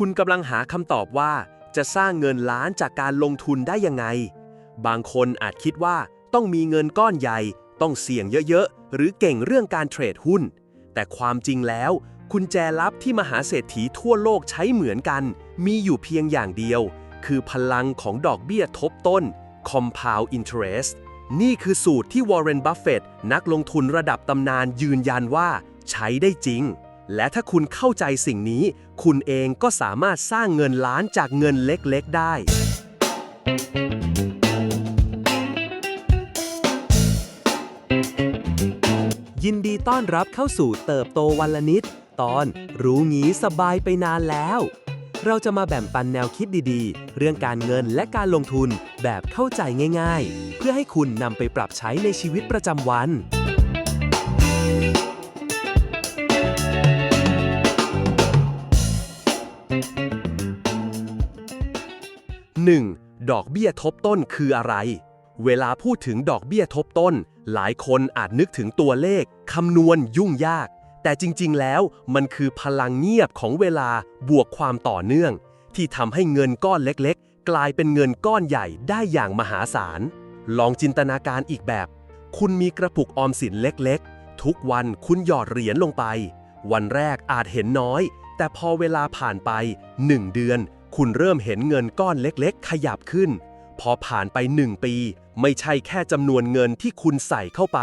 คุณกำลังหาคำตอบว่า จะสร้างเงินล้านจากการลงทุนได้ยังไง บางคนอาจคิดว่าต้องมีเงินก้อนใหญ่ ต้องเสี่ยงเยอะๆ หรือเก่งเรื่องการเทรดหุ้น แต่ความจริงแล้วกุญแจลับที่มหาเศรษฐีทั่วโลกใช้เหมือนกัน มีอยู่เพียงอย่างเดียว คือพลังของดอกเบี้ยทบต้น compound interest นี่คือสูตรที่วอร์เรน บัฟเฟตต์นักลงทุนระดับตำนานยืนยันว่าใช้ได้จริง และถ้าคุณเข้าใจสิ่งนี้ คุณเองก็สามารถสร้างเงินล้านจากเงินเล็กๆได้ ยินดีต้อนรับเข้าสู่เติบโตวันละนิด ตอนรู้งี้สบายไปนานแล้ว เราจะมาแบ่งปันแนวคิดดีๆ เรื่องการเงินและการลงทุนแบบเข้าใจง่าย ๆ เพื่อให้คุณนำไปปรับใช้ในชีวิตประจำวัน 1. ดอกเบี้ยทบต้นคืออะไร เวลาพูดถึงดอกเบี้ยทบต้น หลายคนอาจนึกถึงตัวเลข คำนวณยุ่งยาก แต่จริงๆ แล้วมันคือพลังเงียบของเวลาบวกความต่อเนื่อง ที่ทำให้เงินก้อนเล็กๆ กลายเป็นเงินก้อนใหญ่ได้อย่างมหาศาล ลองจินตนาการอีกแบบ คุณมีกระปุกออมสินเล็กๆ ทุกวันคุณหยอดเหรียญลงไป วันแรกอาจเห็นน้อย แต่พอเวลาผ่านไป 1 เดือน คุณเริ่มเห็นเงินก้อนเล็กๆ ขยับขึ้น พอผ่านไป 1 ปี ไม่ใช่แค่จำนวนเงินที่คุณใส่เข้าไป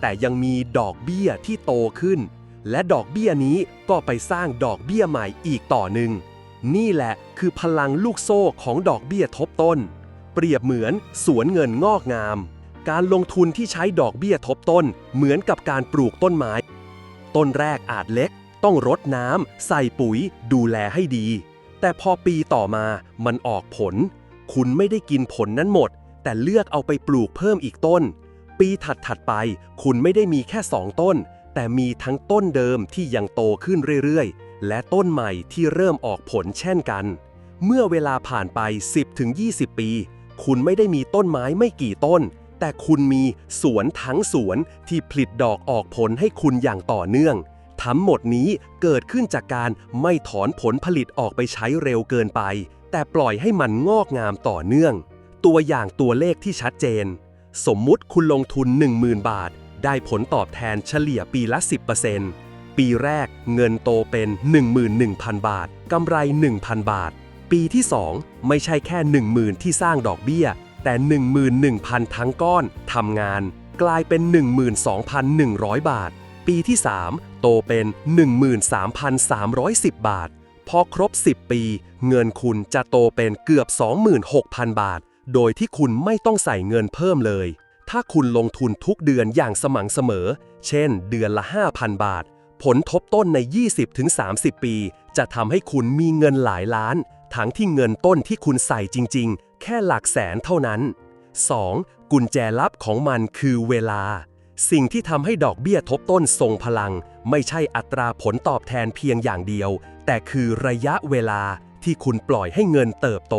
แต่ยังมีดอกเบี้ยที่โตขึ้น และดอกเบี้ยนี้ก็ไปสร้างดอกเบี้ยใหม่อีกต่อหนึ่ง นี่แหละคือพลังลูกโซ่ของดอกเบี้ยทบต้น เปรียบเหมือนสวนเงินงอกงาม การลงทุนที่ใช้ดอกเบี้ยทบต้น เหมือนกับการปลูกต้นไม้ ต้นแรกอาจเล็ก ต้องรดน้ำใส่ปุ๋ย ดูแลให้ดี แต่พอปีต่อมามันออกผล คุณไม่ได้กินผลนั้นหมด แต่เลือกเอาไปปลูกเพิ่มอีกต้น ปีถัดๆไป คุณไม่ได้มีแค่สองต้น แต่มีทั้งต้นเดิมที่ยังโตขึ้นเรื่อยๆ และต้นใหม่ที่เริ่มออกผลเช่นกัน เมื่อเวลาผ่านไป 10-20 ปี คุณไม่ได้มีต้นไม้ไม่กี่ต้น แต่คุณมีสวนทั้งสวนที่ผลิตดอกออกผลให้คุณอย่างต่อเนื่อง ทั้งหมดนี้เกิดขึ้นจากการไม่ถอนผลผลิตออกไปใช้เร็วเกินไป แต่ปล่อยให้มันงอกงามต่อเนื่อง ตัวอย่างตัวเลขที่ชัดเจน สมมุติคุณลงทุน 10,000 บาท ได้ผลตอบแทนเฉลี่ยปีละ 10%ปีแรกเงินโตเป็น 11,000 บาท กำไร 1,000 บาท ปีที่ 2 ไม่ใช่แค่ 10,000 ที่สร้างดอกเบี้ย แต่ 11,000 ทั้งก้อนทำงาน กลายเป็น 12,100 บาท ปีที่ 3 โตเป็น 13,310 บาท พอครบ 10 ปี เงินคุณจะโตเป็นเกือบ 26,000 บาท โดยที่คุณไม่ต้องใส่เงินเพิ่มเลย ถ้าคุณลงทุนทุกเดือนอย่างสม่ำเสมอ เช่น เดือนละ 5,000 บาท ผลทบต้นใน 20-30 ปี จะทำให้คุณมีเงินหลายล้าน ทั้งที่เงินต้นที่คุณใส่จริง ๆ แค่หลักแสนเท่านั้น 2. กุญแจลับของมันคือเวลา สิ่งที่ทำให้ดอกเบี้ยทบต้นทรงพลัง ไม่ใช่อัตราผลตอบแทนเพียงอย่างเดียว แต่คือระยะเวลาที่คุณปล่อยให้เงินเติบโต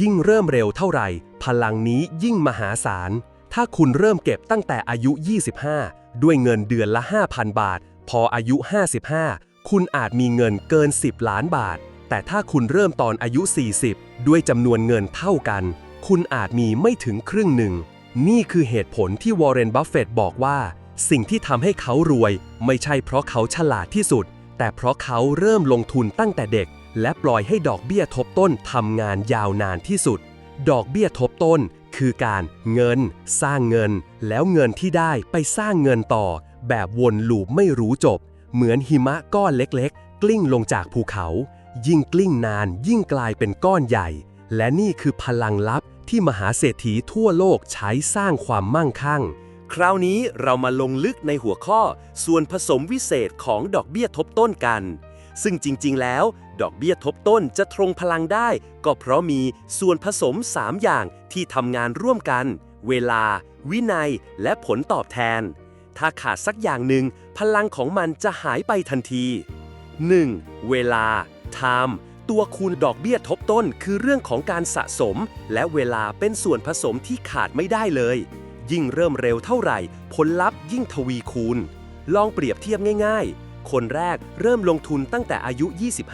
ยิ่งเริ่มเร็วเท่าไหร่ พลังนี้ยิ่งมหาศาล ถ้าคุณเริ่มเก็บตั้งแต่อายุ 25 ด้วยเงินเดือนละ 5,000 บาท พออายุ 55 คุณอาจมีเงินเกิน 10 ล้านบาท แต่ถ้าคุณเริ่มตอนอายุ 40 ด้วยจำนวนเงินเท่ากัน คุณอาจมีไม่ถึงครึ่งหนึ่ง นี่คือเหตุผลที่วอร์เรน บัฟเฟตบอกว่า สิ่งที่ทำให้เขารวย ไม่ใช่เพราะเขาฉลาดที่สุด แต่เพราะเขาเริ่มลงทุนตั้งแต่เด็ก และปล่อยให้ดอกเบี้ยทบต้นทำงานยาวนานที่สุด ดอกเบี้ยทบต้น คือการเงิน สร้างเงิน แล้วเงินที่ได้ไปสร้างเงินต่อ แบบวนลูปไม่รู้จบ เหมือนหิมะก้อนเล็กๆ กลิ้งลงจากภูเขา ยิ่งกลิ้งนานยิ่งกลายเป็นก้อนใหญ่ และนี่คือพลังลับที่มหาเศรษฐีทั่วโลกใช้สร้างความมั่งคั่ง คราวนี้เรามาลงลึกในหัวข้อส่วนผสมวิเศษของดอกเบี้ยทบต้นกัน ซึ่งจริง ๆ แล้ว ดอกเบี้ยทบต้นจะทรงพลังได้ ก็เพราะมีส่วนผสม 3 อย่างที่ทำงานร่วมกัน เวลา วินัย และผลตอบแทน ถ้าขาดสักอย่างหนึ่ง พลังของมันจะหายไปทันที 1. เวลา time ตัวคูณดอกเบี้ยทบต้น คือเรื่องของการสะสม และเวลาเป็นส่วนผสมที่ขาดไม่ได้เลย ยิ่งเริ่มเร็วเท่าไหร่ ผลลัพธ์ยิ่งทวีคูณ ลองเปรียบเทียบง่ายๆ คนแรกเริ่มลงทุนตั้งแต่อายุ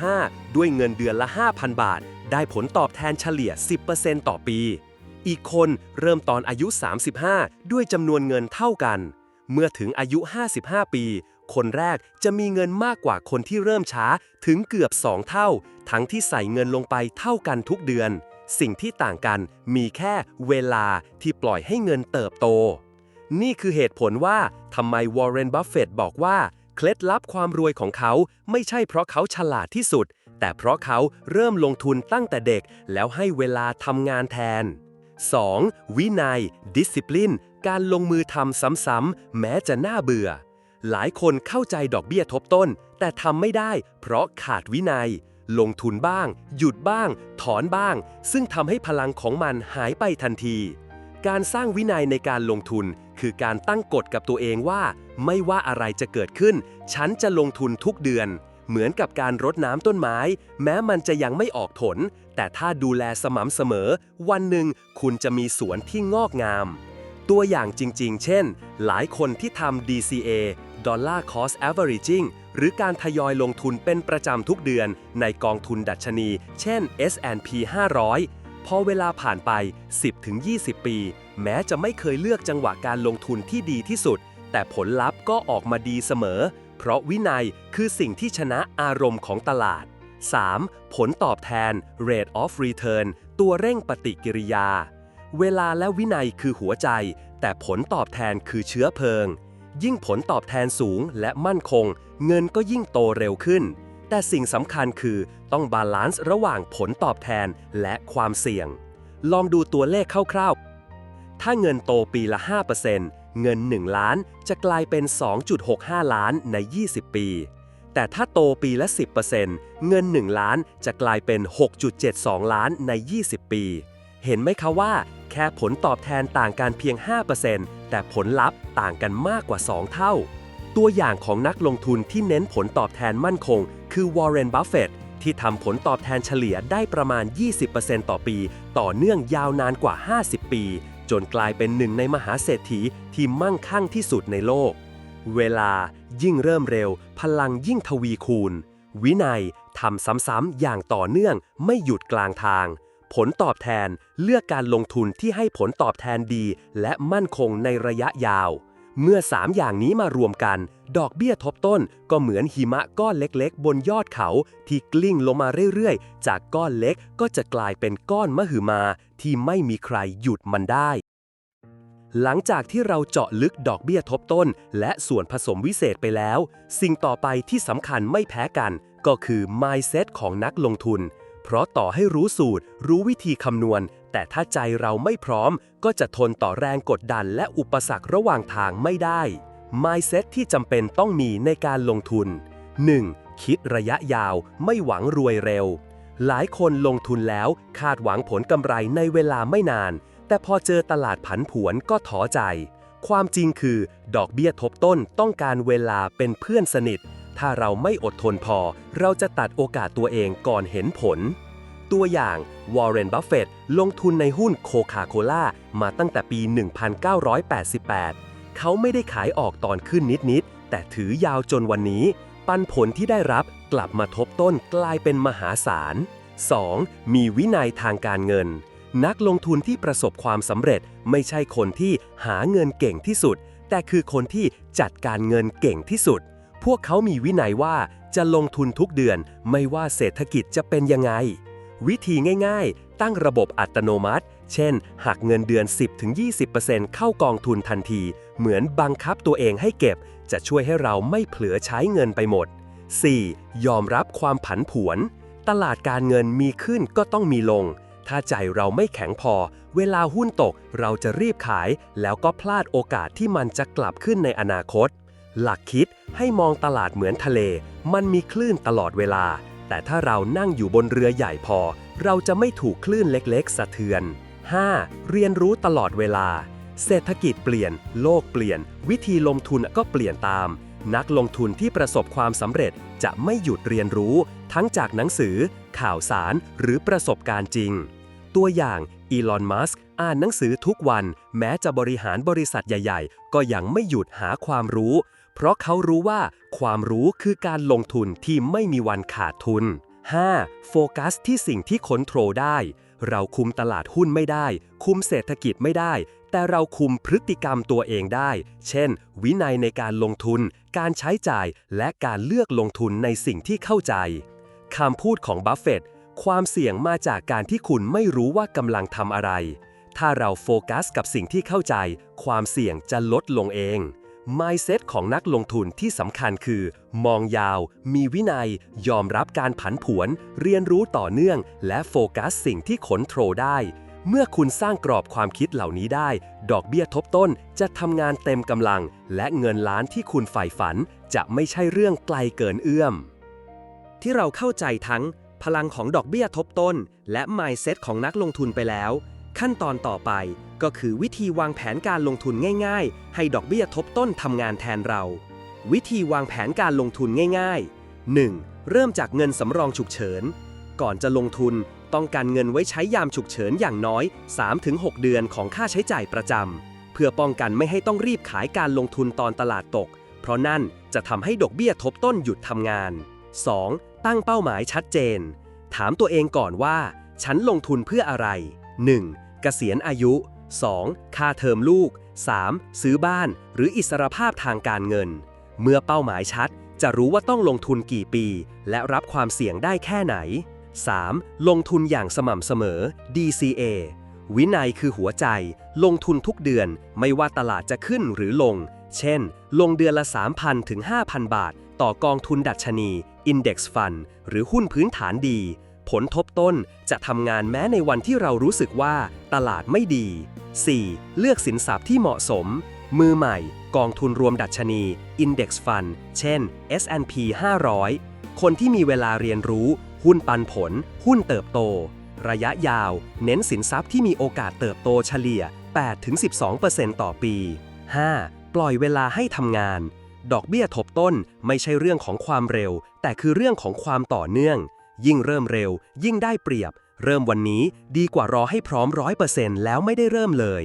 25 ด้วยเงินเดือนละ 5,000 บาท ได้ผลตอบแทนเฉลี่ย 10%ต่อปี อีกคนเริ่มตอนอายุ 35 ด้วยจำนวนเงินเท่ากัน เมื่อถึงอายุ 55 ปี คนแรกจะมีเงินมากกว่าคนที่เริ่มช้าถึงเกือบ 2 เท่า ทั้งที่ใส่เงินลงไปเท่ากันทุกเดือน สิ่งที่ต่างกันมีแค่เวลาที่ปล่อยให้เงินเติบโต นี่คือเหตุผลว่าทำไมวอร์เรน บัฟเฟตบอกว่า เคล็ดลับความรวยของเขาไม่ใช่เพราะเขาฉลาดที่สุด แต่เพราะเขาเริ่มลงทุนตั้งแต่เด็ก แล้วให้เวลาทำงานแทน 2. วินัย discipline การลงมือทำซ้ำๆ แม้จะน่าเบื่อ หลายคนเข้าใจดอกเบี้ยทบต้น แต่ทำไม่ได้ เพราะขาดวินัย ลงทุนบ้าง หยุดบ้าง ถอนบ้าง ซึ่งทำให้พลังของมันหายไปทันที การสร้างวินัยในการลงทุน คือการตั้งกฎกับตัวเองว่า ไม่ว่าอะไรจะเกิดขึ้น ฉันจะลงทุนทุกเดือน เหมือนกับการรดน้ำต้นไม้ แม้มันจะยังไม่ออกผล แต่ถ้าดูแลสม่ำเสมอ วันหนึ่งคุณจะมีสวนที่งอกงาม ตัวอย่างจริง ๆ เช่น หลายคนที่ทำ DCA Dollar Cost Averaging หรือการทยอยลงทุนเป็นประจำทุกเดือนในกองทุนดัชนี เช่น S&P 500 พอเวลาผ่านไป 10-20 ปี แม้จะไม่เคยเลือกจังหวะการลงทุนที่ดีที่สุด แต่ผลลัพธ์ก็ออกมาดีเสมอ เพราะวินัยคือสิ่งที่ชนะอารมณ์ของตลาด 3. ผลตอบแทน Rate of Return ตัวเร่งปฏิกิริยา เวลาและวินัยคือหัวใจ แต่ผลตอบแทนคือเชื้อเพลิง ยิ่งผลตอบแทนสูงและมั่นคง เงินก็ยิ่งโตเร็วขึ้น แต่สิ่งสำคัญคือต้องบาลานซ์ระหว่างผลตอบแทนและความเสี่ยง ลองดูตัวเลขคร่าวๆ ถ้าเงินโตปีละ 5%เงิน 1 ล้านจะกลายเป็น 2.65 ล้านใน 20 ปี แต่ถ้าโตปีละ 10%เงิน 1 ล้านจะกลายเป็น 6.72 ล้านใน 20 ปี เห็นไหมคะว่า แค่ผลตอบแทนต่างกันเพียง 5% แต่ผลลัพธ์ต่างกันมากกว่า 2 เท่า ตัวอย่างของนักลงทุนที่เน้นผลตอบแทนมั่นคง คือวอร์เรน บัฟเฟตที่ทำผลตอบแทนเฉลี่ยได้ประมาณ 20%ต่อปี ต่อเนื่องยาวนานกว่า 50 ปี จนกลายเป็นหนึ่งในมหาเศรษฐีที่มั่งคั่งที่สุดในโลก เวลายิ่งเริ่มเร็ว พลังยิ่งทวีคูณ วินัยทำซ้ำๆอย่างต่อเนื่องไม่หยุดกลางทาง ผลตอบแทนเลือกการลงทุนที่ให้ผลตอบแทนดีและมั่นคงในระยะยาว เมื่อ 3 อย่างนี้มารวมกัน ดอกเบี้ยทบต้นก็เหมือนหิมะก้อนเล็กๆ บนยอดเขาที่กลิ้งลงมาเรื่อยๆ จากก้อนเล็กก็จะกลายเป็นก้อนมหึมาที่ไม่มีใครหยุดมันได้ หลังจากที่เราเจาะลึกดอกเบี้ยทบต้น และส่วนผสมวิเศษไปแล้ว สิ่งต่อไปที่สำคัญไม่แพ้กัน ก็คือ mindset ของนักลงทุน เพราะต่อให้รู้สูตร รู้วิธีคำนวณ แต่ถ้าใจเราไม่พร้อม ก็จะทนต่อแรงกดดันและอุปสรรคระหว่างทางไม่ได้ mindset ที่จำเป็นต้องมีในการลงทุน 1. คิดระยะยาวไม่หวังรวยเร็ว หลายคนลงทุนแล้วคาดหวังผลกำไรในเวลาไม่นาน แต่พอเจอตลาดผันผวนก็ท้อใจ ความจริงคือ ดอกเบี้ยทบต้นต้องการเวลาเป็นเพื่อนสนิท ถ้าเราไม่อดทนพอ เราจะตัดโอกาสตัวเองก่อนเห็นผล ตัวอย่างวอร์เรนบัฟเฟตลงทุนในหุ้นโคคาโคล่ามาตั้งแต่ปี 1988 เขาไม่ได้ขายออกตอนขึ้นนิด ๆ แต่ถือยาวจนวันนี้ ปันผลที่ได้รับกลับมาทบต้นกลายเป็นมหาศาล 2. มีวินัยทางการเงิน นักลงทุนที่ประสบความสำเร็จไม่ใช่คนที่หาเงินเก่งที่สุด แต่คือคนที่จัดการเงินเก่งที่สุด พวกเขามีวินัยว่าจะลงทุนทุกเดือนไม่ว่าเศรษฐกิจจะเป็นยังไง วิธีง่ายๆ ตั้งระบบอัตโนมัติ เช่น หักเงินเดือน 10-20%เข้ากองทุนทันที เหมือนบังคับตัวเองให้เก็บ จะช่วยให้เราไม่เผลอใช้เงินไปหมด 4. ยอมรับความผันผวน ตลาดการเงินมีขึ้นก็ต้องมีลง ถ้าใจเราไม่แข็งพอ เวลาหุ้นตกเราจะรีบขาย แล้วก็พลาดโอกาสที่มันจะกลับขึ้นในอนาคต หลักคิดให้มองตลาดเหมือนทะเล มันมีคลื่นตลอดเวลา แต่ถ้าเรานั่งอยู่บนเรือใหญ่พอ เราจะไม่ถูกคลื่นเล็กๆ สะเทือน 5. เรียนรู้ตลอดเวลา เศรษฐกิจเปลี่ยน โลกเปลี่ยน วิธีลงทุนก็เปลี่ยนตาม นักลงทุนที่ประสบความสำเร็จจะไม่หยุดเรียนรู้ ทั้งจากหนังสือ ข่าวสาร หรือประสบการณ์จริง ตัวอย่างอีลอน มัสก์อ่านหนังสือทุกวัน แม้จะบริหารบริษัทใหญ่ ๆ ก็ยังไม่หยุดหาความรู้ เพราะเขารู้ว่าความรู้คือการลงทุนที่ไม่มีวันขาดทุน 5. โฟกัสที่สิ่งที่คอนโทรลได้ เราคุมตลาดหุ้นไม่ได้ คุมเศรษฐกิจไม่ได้ แต่เราคุมพฤติกรรมตัวเองได้ เช่น วินัยในการลงทุน การใช้จ่าย และการเลือกลงทุนในสิ่งที่เข้าใจคำพูดของบัฟเฟตต์ความเสี่ยงมาจากการที่คุณไม่รู้ว่ากำลังทำอะไร ถ้าเราโฟกัสกับสิ่งที่เข้าใจ ความเสี่ยงจะลดลงเอง Mindset ของนักลงทุนที่สำคัญคือ มองยาว มีวินัย ยอมรับการผันผวน เรียนรู้ต่อเนื่อง และโฟกัสสิ่งที่ขนโทรได้ เมื่อคุณสร้างกรอบความคิดเหล่านี้ได้ ดอกเบี้ยทบต้นจะทำงานเต็มกำลัง และเงินล้านที่คุณใฝ่ฝัน จะไม่ใช่เรื่องไกลเกินเอื้อม ที่เราเข้าใจทั้ง พลังของดอกเบี้ยทบต้น และ mindset ของนักลงทุนไปแล้ว ขั้นตอนต่อไปก็คือวิธีวางแผนการลงทุนง่าย ๆ ให้ดอกเบี้ยทบต้นทำงานแทนเรา วิธีวางแผนการลงทุนง่ายๆ 1. เริ่มจากเงินสำรองฉุกเฉิน ก่อนจะลงทุนต้องการเงินไว้ใช้ยามฉุกเฉินอย่างน้อย 3-6 เดือนของค่าใช้จ่ายประจำเพื่อป้องกันไม่ให้ต้องรีบขายการลงทุนตอนตลาดตก เพราะนั่นจะทำให้ดอกเบี้ยทบต้นหยุดทำงาน 2. ตั้งเป้าหมายชัดเจน ถามตัวเองก่อนว่า ฉันลงทุนเพื่ออะไร 1. เกษียณอายุ 2. ค่าเทอมลูก 3. ซื้อบ้าน หรืออิสรภาพทางการเงิน เมื่อเป้าหมายชัด จะรู้ว่าต้องลงทุนกี่ปี และรับความเสี่ยงได้แค่ไหน 3. ลงทุนอย่างสม่ำเสมอ DCA วินัยคือหัวใจ ลงทุนทุกเดือน ไม่ว่าตลาดจะขึ้นหรือลง เช่น ลงเดือนละ 3,000 ถึง 5,000 บาท ต่อกองทุนดัชนี Index Fund หรือหุ้นพื้นฐานดี ผลทบต้นจะทำงานแม้ในวันที่เรารู้สึกว่าตลาดไม่ดี 4. เลือกสินทรัพย์ที่เหมาะสม มือใหม่ กองทุนรวมดัชนี Index Fund เช่น S&P 500 คนที่มีเวลาเรียนรู้ หุ้นปันผล หุ้นเติบโต ระยะยาว เน้นสินทรัพย์ที่มีโอกาสเติบโตเฉลี่ย 8-12%ต่อปี 5. ปล่อยเวลาให้ทำงาน ดอกเบี้ยทบต้นไม่ใช่เรื่องของความเร็ว แต่คือเรื่องของความต่อเนื่อง ยิ่งเริ่มเร็ว ยิ่งได้เปรียบ เริ่มวันนี้ดีกว่ารอให้พร้อมร้อยเปอร์เซ็นต์แล้วไม่ได้เริ่มเลย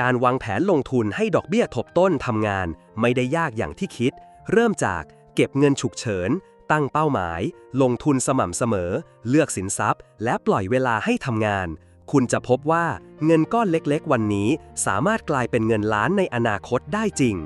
การวางแผนลงทุนให้ดอกเบี้ยทบต้นทำงาน ไม่ได้ยากอย่างที่คิด เริ่มจากเก็บเงินฉุกเฉิน ตั้งเป้าหมาย ลงทุนสม่ำเสมอ เลือกสินทรัพย์ และปล่อยเวลาให้ทำงาน คุณจะพบว่าเงินก้อนเล็กๆ วันนี้ สามารถกลายเป็นเงินล้านในอนาคตได้จริง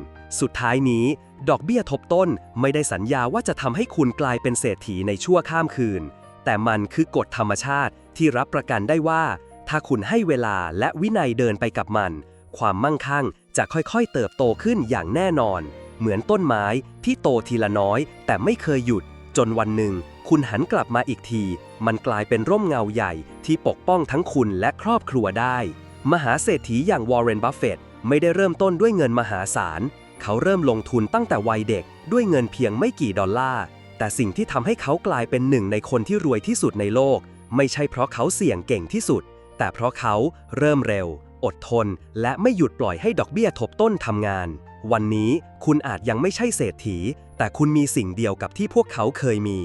สุดท้ายนี้ดอกเบี้ยทบต้นไม่ได้สัญญาว่าจะทำให้คุณกลายเป็นเศรษฐีในชั่วข้ามคืน แต่มันคือกฎธรรมชาติที่รับประกันได้ว่า ถ้าคุณให้เวลาและวินัยเดินไปกับมัน ความมั่งคั่งจะค่อยๆ เติบโตขึ้นอย่างแน่นอน เหมือนต้นไม้ที่โตทีละน้อย แต่ไม่เคยหยุด จนวันหนึ่ง คุณหันกลับมาอีกที มันกลายเป็นร่มเงาใหญ่ที่ปกป้องทั้งคุณและครอบครัวได้ มหาเศรษฐีอย่างวอร์เรนบัฟเฟตต์ไม่ได้เริ่มต้นด้วยเงินมหาศาล เขาเริ่มลงทุนตั้งแต่วัยเด็กด้วยเงินเพียงไม่กี่ดอลลาร์ แต่สิ่งที่ทำให้เขากลายเป็นหนึ่งในคนที่รวยที่สุดในโลก ไม่ใช่เพราะเขาเสี่ยงเก่งที่สุด แต่เพราะเขาเริ่มเร็ว อดทน และไม่หยุดปล่อยให้ดอกเบี้ยทบต้นทำงาน วันนี้คุณอาจยังไม่ใช่เศรษฐี แต่คุณมีสิ่งเดียวกับที่พวกเขาเคยมี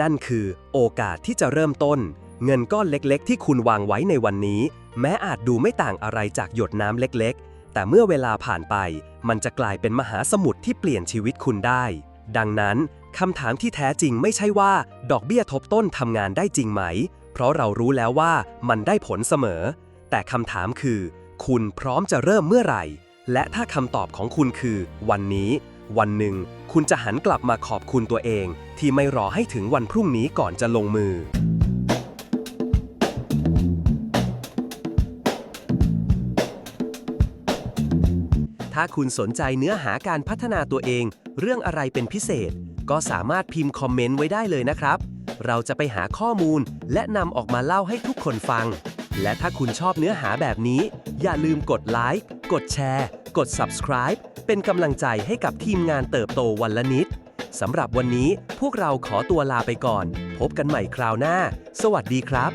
นั่นคือโอกาสที่จะเริ่มต้น เงินก้อนเล็กๆ ที่คุณวางไว้ในวันนี้ แม้อาจดูไม่ต่างอะไรจากหยดน้ำเล็กๆ แต่เมื่อเวลาผ่านไป มันจะกลายเป็นมหาสมุทรที่เปลี่ยนชีวิตคุณได้ ดังนั้น คำถามที่แท้จริงไม่ใช่ว่า ดอกเบี้ยทบต้นทำงานได้จริงไหม เพราะเรารู้แล้วว่ามันได้ผลเสมอ แต่คำถามคือ คุณพร้อมจะเริ่มเมื่อไหร่ และถ้าคำตอบของคุณคือ วันนี้ วันหนึ่ง คุณจะหันกลับมาขอบคุณตัวเอง ที่ไม่รอให้ถึงวันพรุ่งนี้ก่อนจะลงมือถ้าคุณสนใจเนื้อหาการพัฒนาตัวเอง เรื่องอะไรเป็นพิเศษ ก็สามารถพิมพ์คอมเมนต์ไว้ได้เลยนะครับ เราจะไปหาข้อมูลและนำออกมาเล่าให้ทุกคนฟัง และถ้าคุณชอบเนื้อหาแบบนี้ อย่าลืมกดไลค์กดแชร์ กด subscribe เป็นกำลังใจให้กับทีมงานเติบโตวันละนิดสำหรับวันนี้พวกเราขอตัวลาไปก่อน พบกันใหม่คราวหน้า สวัสดีครับ